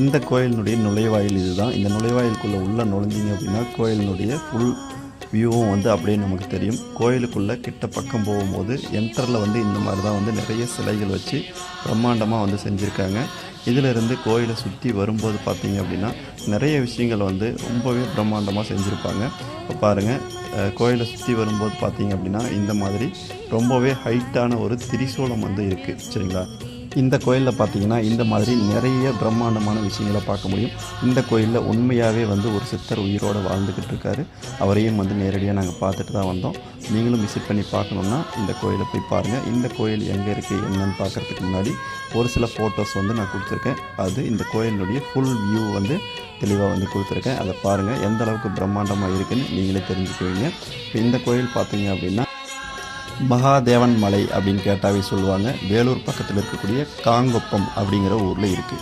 இந்த கோயிலினுடைய நுழைவாயில் இதுதான். இந்த நுழைவாயிலுக்குள்ளே உள்ளே நுழைஞ்சிங்க அப்படின்னா கோயிலினுடைய ஃபுல் வியூவும் வந்து அப்படியே நமக்கு தெரியும். கோயிலுக்குள்ளே கிட்ட பக்கம் போகும்போது என்டரில் வந்து இந்த மாதிரி தான் வந்து நிறைய சிலைகள் வச்சு பிரம்மாண்டமாக வந்து செஞ்சுருக்காங்க. இதிலிருந்து கோயிலை சுற்றி வரும்போது பார்த்தீங்க அப்படின்னா நிறைய விஷயங்கள் வந்து ரொம்பவே பிரம்மாண்டமாக செஞ்சுருப்பாங்க. இப்போ பாருங்கள் கோயிலை சுற்றி வரும்போது பார்த்தீங்க அப்படின்னா இந்த மாதிரி ரொம்பவே ஹைட்டான ஒரு திரிசூலம் வந்து இருக்குது சரிங்களா? இந்த கோயிலில் பார்த்தீங்கன்னா இந்த மாதிரி நிறைய பிரம்மாண்டமான விஷயங்களை பார்க்க முடியும். இந்த கோயிலில் உண்மையாகவே வந்து ஒரு சித்தர் உயிரோடு வாழ்ந்துக்கிட்டு இருக்காரு. அவரையும் வந்து நேரடியாக நாங்கள் பார்த்துட்டு தான் வந்தோம். நீங்களும் விசிட் பண்ணி பார்க்கணுன்னா இந்த கோயிலை போய் பாருங்கள் இந்த கோயில் எங்கே இருக்குது என்னன்னு பார்க்குறதுக்கு முன்னாடி ஒரு சில ஃபோட்டோஸ் வந்து நான் கொடுத்துருக்கேன். அது இந்த கோயிலினுடைய ஃபுல் வியூ வந்து தெளிவாக வந்து கொடுத்துருக்கேன். அதை பாருங்கள் எந்த அளவுக்கு பிரம்மாண்டமாக இருக்குதுன்னு நீங்களே தெரிஞ்சுக்குவீங்க. இப்போ இந்த கோயில் பார்த்தீங்க அப்படின்னா மகாதேவன் மலை அப்படின்னு கேட்டாவே சொல்லுவாங்க. வேலூர் பக்கத்தில் இருக்கக்கூடிய காங்கொப்பம் அப்படிங்கிற ஊரில் இருக்குது